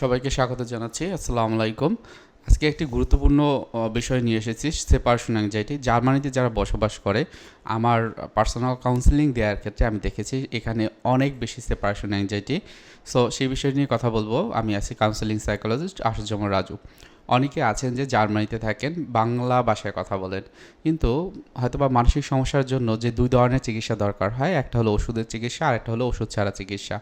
সবাইকে স্বাগত জানাচ্ছি, আসসালামু আলাইকুম। আজকে একটি গুরুত্বপূর্ণ বিষয় নিয়ে এসেছি সেপারেশন অ্যাংজাইটি জার্মানিতে যারা বসবাস করে, আমার পার্সোনাল কাউন্সিলিং দেওয়ার ক্ষেত্রে আমি দেখেছি, এখানে অনেক বেশি সেপারেশন অ্যাংজাইটি সো সেই বিষয় নিয়ে কথা বলব। আমি আছি কাউন্সিলিং সাইকোলজিস্ট আশুজ্জামান রাজু। অনেকে আছেন যে জার্মানিতে থাকেন, বাংলা ভাষায় কথা বলেন। কিন্তু হয়তোবা মানসিক সমস্যার জন্য যে দুই ধরনের চিকিৎসা দরকার হয়, একটা হলো ওষুধের চিকিৎসা আর একটা হলো ওষুধ ছাড়া চিকিৎসা।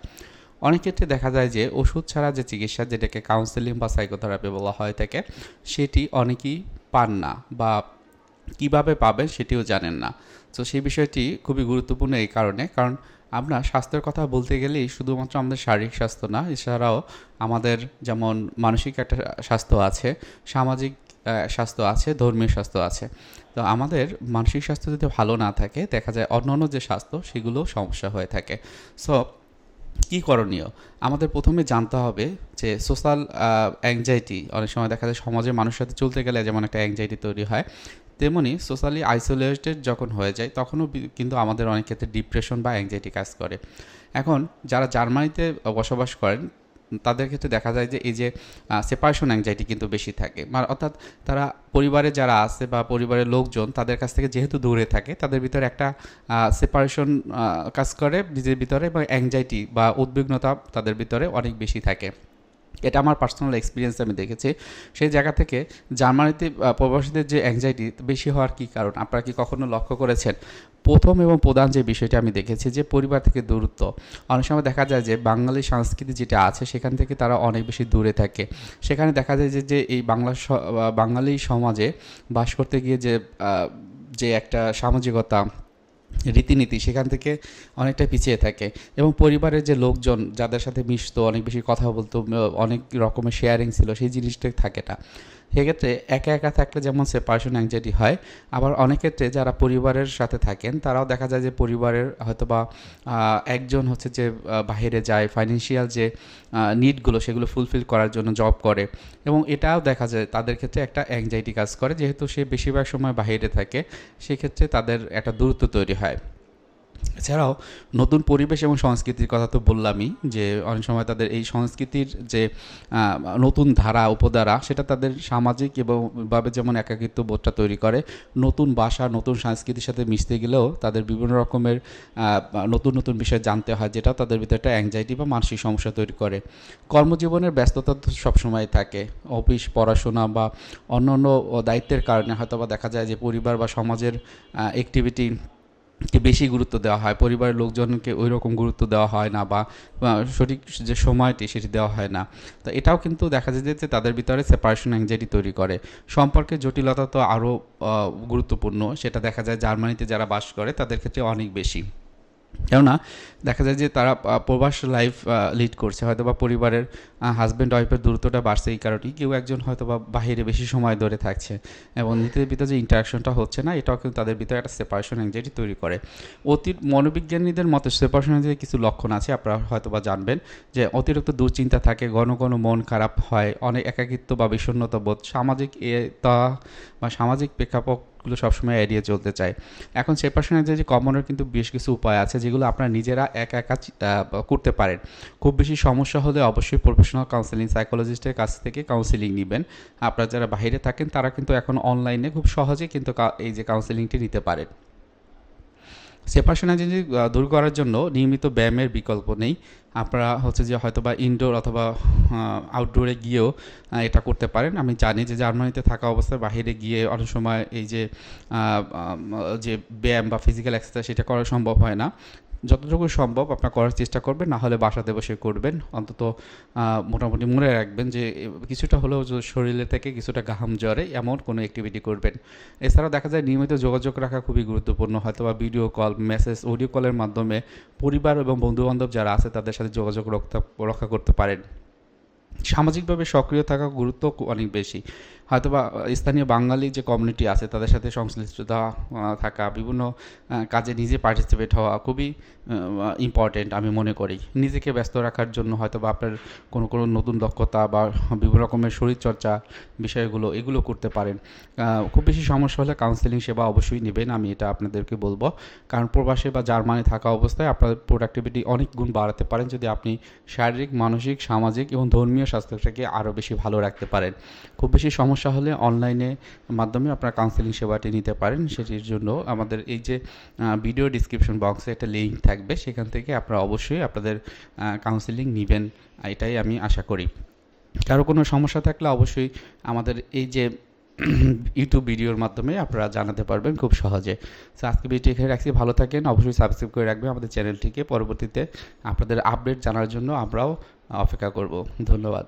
অনেক ক্ষেত্রে দেখা যায় যে ওষুধ ছাড়া যে চিকিৎসা যেটাকে কাউন্সেলিং বা সাইকোথেরাপি বলা হয় থাকে সেটি অনেকেই পান না বা কীভাবে পাবেন সেটিও জানেন না। তো সেই বিষয়টি খুবই গুরুত্বপূর্ণ এই কারণে। কারণ আমরা স্বাস্থ্যের কথা বলতে গেলেই শুধুমাত্র আমাদের শারীরিক স্বাস্থ্য না, এছাড়াও আমাদের যেমন মানসিক একটা স্বাস্থ্য আছে, সামাজিক স্বাস্থ্য আছে, ধর্মীয় স্বাস্থ্য আছে। তো আমাদের মানসিক স্বাস্থ্য যদি ভালো না থাকে, দেখা যায় অন্যান্য যে স্বাস্থ্য, সেগুলো সমস্যা হয়ে থাকে। সো কী করণীয়? আমাদের প্রথমে জানতে হবে যে সোশ্যাল অ্যাংজাইটি অনেক সময় দেখা যায় সমাজের মানুষের সাথে চলতে গেলে যেমন একটা অ্যাংজাইটি তৈরি হয়, তেমনি সোশ্যালি আইসোলেটেড যখন হয়ে যায় তখনও কিন্তু আমাদের অনেক ক্ষেত্রে ডিপ্রেশন বা অ্যাংজাইটি কাজ করে। এখন যারা জার্মানিতে বসবাস করেন তাদের ক্ষেত্রে দেখা যায় যে এই যে সেপারেশন অ্যাংজাইটি কিন্তু বেশি থাকে। অর্থাৎ তারা পরিবারে যারা আছে বা পরিবারের লোকজন তাদের কাছ থেকে যেহেতু দূরে থাকে, তাদের ভিতরে একটা সেপারেশন কাজ করে, নিজের ভিতরে বা অ্যাংজাইটি বা উদ্বিগ্নতা তাদের ভিতরে অনেক বেশি থাকে। এটা আমার পার্সোনাল এক্সপিরিয়েন্স আমি দেখেছি। সেই জায়গা থেকে জার্মানিতে প্রবাসীদের যে অ্যাংজাইটি বেশি হওয়ার কী কারণ? আপনারা কি কখনো লক্ষ্য করেছেন? প্রথম এবং প্রধান যে বিষয়টি আমি দেখেছি যে পরিবার থেকে দূরত্ব। অনেক সময় দেখা যায় যে বাঙালি সংস্কৃতি যেটা আছে, সেখান থেকে তারা অনেক বেশি দূরে থাকে। সেখানে দেখা যায় যে যে এই বাংলা বাঙালি সমাজে বাস করতে গিয়ে যে যে একটা সামাজিকতা রীতিনীতি সেখান থেকে অনেকটা পিছিয়ে থাকে। এবং পরিবারের যে লোকজন যাদের সাথে মিশতো, অনেক বেশি কথা বলতো, অনেক রকমের শেয়ারিং ছিল, সেই জিনিসটাই থাকে না সেক্ষেত্রে একা একা থাকলে যেমন সেপারেশন অ্যাংজাইটি হয়, আবার অনেক ক্ষেত্রে যারা পরিবারের সাথে থাকেন, তারাও দেখা যায় যে পরিবারের হয়তো বা একজন হচ্ছে যে বাইরে যায় ফাইন্যান্সিয়াল যে নিডগুলো সেগুলো ফুলফিল করার জন্য জব করে। এবং এটাও দেখা যায় তাদের ক্ষেত্রে একটা অ্যাংজাইটি কাজ করে, যেহেতু সে বেশিরভাগ সময় বাইরে থাকে, সেক্ষেত্রে তাদের একটা দূরত্ব তৈরি হয়। এছাড়াও নতুন পরিবেশ এবং সংস্কৃতির কথা তো বললামই, যে অনেক সময় তাদের এই সংস্কৃতির যে নতুন ধারা, উপধারা, সেটা তাদের সামাজিক এবং ভাবে যেমন একাকিত্ব বোধটা তৈরি করে, নতুন ভাষা, নতুন সংস্কৃতির সাথে মিশতে গেলেও তাদের বিভিন্ন রকমের নতুন নতুন বিষয় জানতে হয়, যেটা তাদের ভিতরে একটা অ্যাংজাইটি বা মানসিক সমস্যা তৈরি করে। কর্মজীবনের ব্যস্ততা তো সবসময় থাকে। অফিস, পড়াশোনা বা অন্য অন্য দায়িত্বের কারণে হয়তো বা দেখা যায় যে পরিবার বা সমাজের অ্যাক্টিভিটি কে বেশি গুরুত্ব দেওয়া হয়? পরিবারের লোকজনকে ওই রকম গুরুত্ব দেওয়া হয় না বা সঠিক যে সময়টি সেটি দেওয়া হয় না। তো এটাও কিন্তু দেখা যায় যে তাদের ভিতরে সেপারেশন অ্যাংজাইটি তৈরি করে। সম্পর্কে জটিলতা তো আরও গুরুত্বপূর্ণ। সেটা দেখা যায় জার্মানিতে যারা বাস করে তাদের ক্ষেত্রে অনেক বেশি। কেননা দেখা যায় যে তারা প্রবাস লাইফ লিড করছে। হয়তো বা পরিবারের হাজব্যান্ড ওয়াইফের দূরত্বটা বাড়ছে এই কারণেই। কেউ একজন হয়তো বা বাহিরে বেশি সময় ধরে থাকছে এবং নিজেদের ভিতরে যে ইন্টারাকশনটা হচ্ছে না, এটাও কিন্তু তাদের ভিতরে একটা সেপারেশন অ্যাংজাইটি তৈরি করে। অতি মনোবিজ্ঞানীদের মতে সেপারেশন অ্যাংজাইটির কিছু লক্ষণ আছে, আপনারা হয়তো বা জানবেন যে অতিরিক্ত দুশ্চিন্তা থাকে, ঘন ঘন মন খারাপ হয় অনেক একাকিত্ব বা বিষণ্ণতা বোধ সামাজিক তা বা সামাজিক প্রেক্ষাপটগুলো সবসময় এড়িয়ে চলতে চায়। এখন সেপারেশনের যে কমানোর কিন্তু বেশ কিছু উপায় আছে যেগুলো আপনারা নিজেরা একা একা করতে পারেন। খুব বেশি সমস্যা হলে অবশ্যই প্রফেশনাল কাউন্সেলিং সাইকোলজিস্টের কাছ থেকে কাউন্সেলিং নেবেন। আপনারা যারা বাইরে থাকেন তারা কিন্তু এখন অনলাইনে খুব সহজে কিন্তু এই যে কাউন্সেলিংটি নিতে পারেন। সেপারেশন অ্যাংজাইটি দূর করার জন্য নিয়মিত ব্যায়ামের বিকল্প নেই। আপনারা হচ্ছে যে হয়তো বা ইনডোর অথবা আউটডোরে গিয়েও এটা করতে পারেন। আমি জানি যে জার্মানিতে থাকা অবস্থায় বাহিরে গিয়ে অনেক সময় এই যে যে ব্যায়াম বা ফিজিক্যাল এক্সারসাইজ সেটা করা সম্ভব হয় না। যতটুকু সম্ভব আপনার করার চেষ্টা করবেন, না হলে বাসাতে বসে করবেন। অন্তত মোটামুটি মনে রাখবেন যে কিছুটা হলেও শরীরে থেকে কিছুটা ঘাম জ্বরে এমন কোনো অ্যাক্টিভিটি করবেন। এছাড়াও দেখা যায় নিয়মিত যোগাযোগ রাখা খুবই গুরুত্বপূর্ণ হয়তো বা ভিডিও কল মেসেজ অডিও কলের মাধ্যমে পরিবার এবং বন্ধুবান্ধব যারা আছে তাদের সাথে যোগাযোগ রক্ষা করতে পারেন। সামাজিকভাবে সক্রিয় থাকা গুরুত্ব অনেক বেশি। হয়তোবা স্থানীয় বাঙালি যে কমিউনিটি আছে, তাদের সাথে সংশ্লিষ্টতা থাকা, বিভিন্ন কাজে নিজে পার্টিসিপেট হওয়া খুবই ইম্পর্টেন্ট আমি মনে করি। নিজেকে ব্যস্ত রাখার জন্য হয়তো বা আপনার কোনো কোনো নতুন দক্ষতা বা বিভিন্ন রকমের শরীরচর্চা বিষয়গুলো, এগুলো করতে পারেন। খুব বেশি সমস্যা হলে কাউন্সেলিং সেবা অবশ্যই নেবেন, আমি এটা আপনাদেরকে বলব। কারণ প্রবাসে বা জার্মানি থাকা অবস্থায় আপনার প্রোডাক্টিভিটি অনেক গুণ বাড়াতে পারেন, যদি আপনি শারীরিক, মানসিক, সামাজিক এবং ধর্মীয় স্বাস্থ্যটাকে আরও বেশি ভালো রাখতে পারেন। খুব বেশি সমস্যা হলে অনলাইনে মাধ্যমে আপনারা কাউন্সেলিং সেবাটি নিতে পারেন। সেটির জন্য আমাদের এই যে ভিডিও ডিসক্রিপশন বক্সে একটা লিঙ্ক থাকবে। সেখান থেকে আপনারা অবশ্যই আপনাদের কাউন্সেলিং নেবেন। এটাই আমি আশা করি। কারও কোনো সমস্যা থাকলে অবশ্যই আমাদের এই যে ইউটিউব ভিডিওর মাধ্যমে আপনারা জানাতে পারবেন খুব সহজে। তো আজকে ভিডিও এখানে রাখছি। ভালো থাকেন। অবশ্যই সাবস্ক্রাইব করে রাখবেন আমাদের চ্যানেলটিকে পরবর্তীতে আপনাদের আপডেট জানার জন্য আমরাও অপেক্ষা করব। ধন্যবাদ।